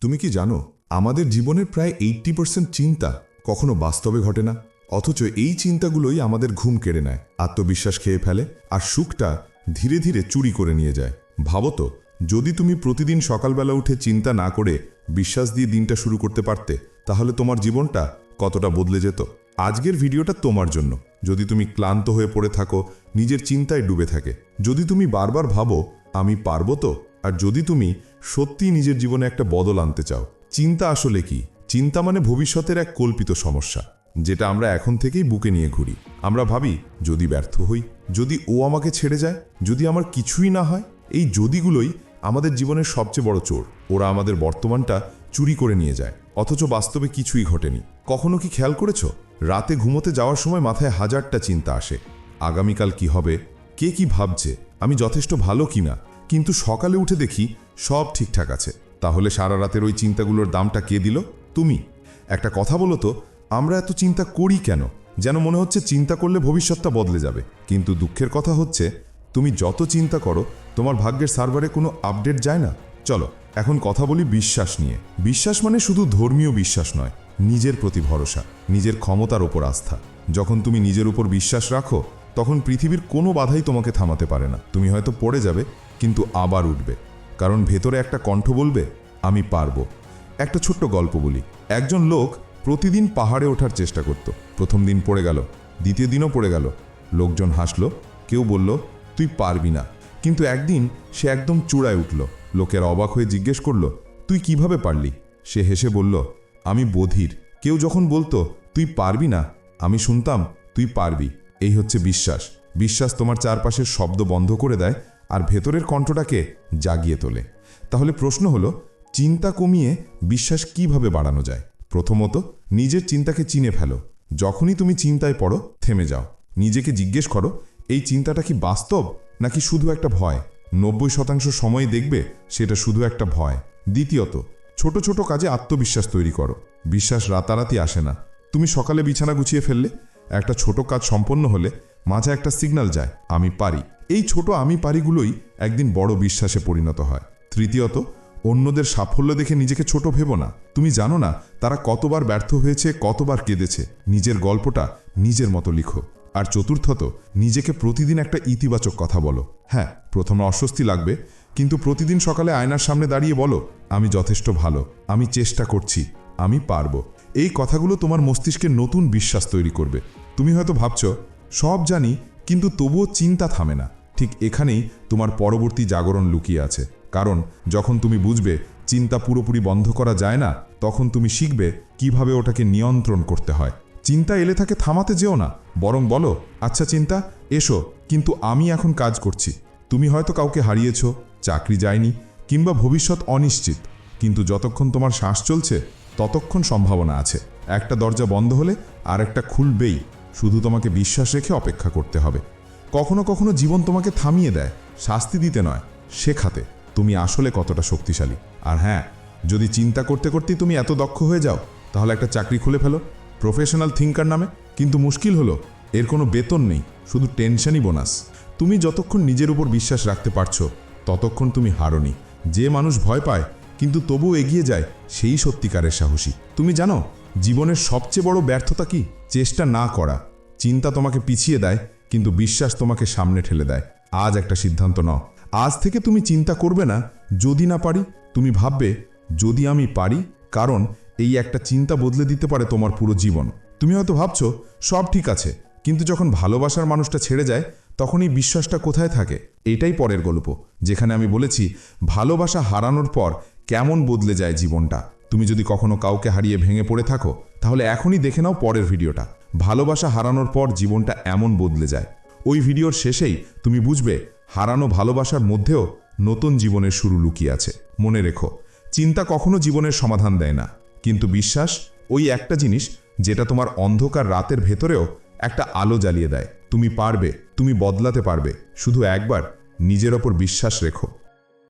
তুমি কি জানো, আমাদের জীবনের প্রায় এইট্টি পার্সেন্ট চিন্তা কখনো বাস্তবে ঘটে না। অথচ এই চিন্তাগুলোই আমাদের ঘুম কেড়ে নেয়, আত্মবিশ্বাস খেয়ে ফেলে আর সুখটা ধীরে ধীরে চুরি করে নিয়ে যায়। ভাবো তো, যদি তুমি প্রতিদিন সকালবেলা উঠে চিন্তা না করে বিশ্বাস দিয়ে দিনটা শুরু করতে পারতে, তাহলে তোমার জীবনটা কতটা বদলে যেত? আজকের ভিডিওটা তোমার জন্য। যদি তুমি ক্লান্ত হয়ে পড়ে থাকো, নিজের চিন্তায় ডুবে থাকে। যদি তুমি বারবার ভাবো, আমি পারব তো? আর যদি তুমি সত্যিই নিজের জীবনে একটা বদল আনতে চাও, চিন্তা আসলে কি? চিন্তা মানে ভবিষ্যতের এক কল্পিত সমস্যা, যেটা আমরা এখন থেকেই বুকে নিয়ে ঘুরি। আমরা ভাবি, যদি ব্যর্থ হই, যদি ও আমাকে ছেড়ে যায়, যদি আমার কিছুই না হয়, এই যদিগুলোই আমাদের জীবনের সবচেয়ে বড় চোর। ওরা আমাদের বর্তমানটা চুরি করে নিয়ে যায়, অথচ বাস্তবে কিছুই ঘটেনি। কখনো কি খেয়াল করেছ? রাতে ঘুমোতে যাওয়ার সময় মাথায় হাজারটা চিন্তা আসে। আগামীকাল কি হবে? কে কি ভাবছে? আমি যথেষ্ট ভালো কিনা? কিন্তু সকালে উঠে দেখি সব ঠিকঠাক আছে। তাহলে সারা রাতের ওই চিন্তাগুলোর দামটা কে দিল? তুমি। একটা কথা বলো তো, আমরা এত চিন্তা করি কেন? যেন মনে হচ্ছে চিন্তা করলে ভবিষ্যৎটা বদলে যাবে। কিন্তু দুঃখের কথা হচ্ছে, তুমি যত চিন্তা করো, তোমার ভাগ্যের সার্ভারে কোনো আপডেট যায় না। চলো, এখন কথা বলি বিশ্বাস নিয়ে। বিশ্বাস মানে শুধু ধর্মীয় বিশ্বাস নয়, নিজের প্রতি ভরসা, নিজের ক্ষমতার ওপর আস্থা। যখন তুমি নিজের উপর বিশ্বাস রাখো, তখন পৃথিবীর কোনো বাধাই তোমাকে থামাতে পারে না। তুমি হয়তো পড়ে যাবে কিন্তু আবার উঠবে। কারণ ভেতরে একটা কণ্ঠ বলবে, আমি পারব। একটা ছোট্ট গল্প বলি। একজন লোক প্রতিদিন পাহাড়ে ওঠার চেষ্টা করত। প্রথম দিন পড়ে গেল, দ্বিতীয় দিনও পড়ে গেল। লোকজন হাসলো, কেউ বলল, তুই পারবি না। কিন্তু একদিন সে একদম চূড়ায় উঠল। লোকের অবাক হয়ে জিজ্ঞেস করল, তুই কীভাবে পারলি? সে হেসে বলল, আমি বধির। কেউ যখন বলতো, তুই পারবি না? আমি শুনতাম, তুই পারবি। এই হচ্ছে বিশ্বাস। বিশ্বাস তোমার চারপাশের শব্দ বন্ধ করে দেয় আর ভেতরের কণ্ঠটাকে জাগিয়ে তোলে। তাহলে প্রশ্ন হলো, চিন্তা কমিয়ে বিশ্বাস কীভাবে বাড়ানো যায়? প্রথমত, নিজের চিন্তাকে চিনে ফেলো। যখনই তুমি চিন্তায় পড়ো, থেমে যাও। নিজেকে জিজ্ঞেস করো, এই চিন্তাটা কি বাস্তব, নাকি শুধু একটা ভয়? নব্বই শতাংশ সময় দেখবে সেটা শুধু একটা ভয়। দ্বিতীয়ত, ছোট ছোট কাজে আত্মবিশ্বাস তৈরি করো। বিশ্বাস রাতারাতি আসে না। তুমি সকালে বিছানা গুছিয়ে ফেললে, একটা ছোট কাজ সম্পন্ন হলে মাঝে একটা সিগন্যাল যায়, আমি পারি। এই ছোট আমি পারিগুলোই একদিন বড় বিশ্বাসে পরিণত হয়। তৃতীয়ত, অন্যদের সাফল্য দেখে নিজেকে ছোট ভেবো না। তুমি জানো না, তারা কতবার ব্যর্থ হয়েছে, কতবার কেঁদেছে। নিজের গল্পটা নিজের মতো লিখো। আর চতুর্থত, নিজেকে প্রতিদিন একটা ইতিবাচক কথা বলো। হ্যাঁ প্রথমে অস্বস্তি লাগবে, কিন্তু প্রতিদিন সকালে আয়নার সামনে দাঁড়িয়ে বলো, আমি যথেষ্ট ভালো, আমি চেষ্টা করছি, আমি পারব। এই কথাগুলো তোমার মস্তিষ্কে নতুন বিশ্বাস তৈরি করবে। তুমি হয়তো ভাবছ সব জানি, কিন্তু তবুও চিন্তা থামে না। ঠিক এখানেই তোমার পরবর্তী জাগরণ লুকিয়ে আছে। কারণ, যখন তুমি বুঝবে চিন্তা পুরোপুরি বন্ধ করা যায় না, তখন তুমি শিখবে কীভাবে ওটাকে নিয়ন্ত্রণ করতে হয়। চিন্তা এলে থাকে থামাতে যেও না। বরং বলো আচ্ছা চিন্তা, এসো, কিন্তু আমি এখন কাজ করছি। তুমি হয়তো কাউকে হারিয়েছ, চাকরি যায়নি, কিংবা ভবিষ্যৎ অনিশ্চিত। কিন্তু যতক্ষণ তোমার শ্বাস চলছে, ততক্ষণ সম্ভাবনা আছে। একটা দরজা বন্ধ হলে আর একটা খুলবেই। শুধু তোমাকে বিশ্বাস রেখে অপেক্ষা করতে হবে। কখনো কখনো জীবন তোমাকে থামিয়ে দেয়, শাস্তি দিতে নয়, শেখাতে। তুমি আসলে কতটা শক্তিশালী। আর হ্যাঁ যদি চিন্তা করতে করতেই তুমি এত দক্ষ হয়ে যাও, তাহলে একটা চাকরি খুলে ফেলো প্রফেশনাল থিঙ্কার নামে। কিন্তু মুশকিল হলো, এর কোনো বেতন নেই, শুধু টেনশনই বোনাস। তুমি যতক্ষণ নিজের উপর বিশ্বাস রাখতে পারছ, ততক্ষণ তুমি হারনি। যে মানুষ ভয় পায়, কিন্তু তবুও এগিয়ে যায়, সেই সত্যিকারের সাহসী। তুমি জানো, জীবনের সবচেয়ে বড় ব্যর্থতা কি? চেষ্টা না করা, চিন্তা তোমাকে পিছিয়ে দেয়, কিন্তু বিশ্বাস তোমাকে সামনে ঠেলে দেয়। আজ একটা সিদ্ধান্ত নাও। আজ থেকে তুমি চিন্তা করবে না, যদি না পারি, তুমি ভাববে, যদি আমি পারি, কারণ এই একটা চিন্তা বদলে দিতে পারে তোমার পুরো জীবন। তুমি হয়তো ভাবছ, সব ঠিক আছে, কিন্তু যখন ভালোবাসার মানুষটা ছেড়ে যায়, তখন এই বিশ্বাসটা কোথায় থাকে? এটাই পরের গল্প, যেখানে আমি বলেছি, ভালোবাসা হারানোর পর কেমন বদলে যায় জীবনটা? তুমি যদি কখনো কাউকে হারিয়ে ভেঙে পড়ে থাকো তাহলে এখনই দেখে নাও পরের ভিডিওটা। ভালোবাসা হারানোর পর জীবনটা এমন বদলে যায়। ওই ভিডিওর শেষেই তুমি বুঝবে হারানো ভালোবাসার মধ্যেও নতুন জীবনের শুরু লুকিয়ে আছে। মনে রেখো, চিন্তা কখনো জীবনের সমাধান দেয় না। কিন্তু বিশ্বাস ওই একটা জিনিস যেটা তোমার অন্ধকার রাতের ভেতরেও একটা আলো জ্বালিয়ে দেয়। তুমি পারবে, তুমি বদলাতে পারবে। শুধু একবার নিজের ওপর বিশ্বাস রেখো।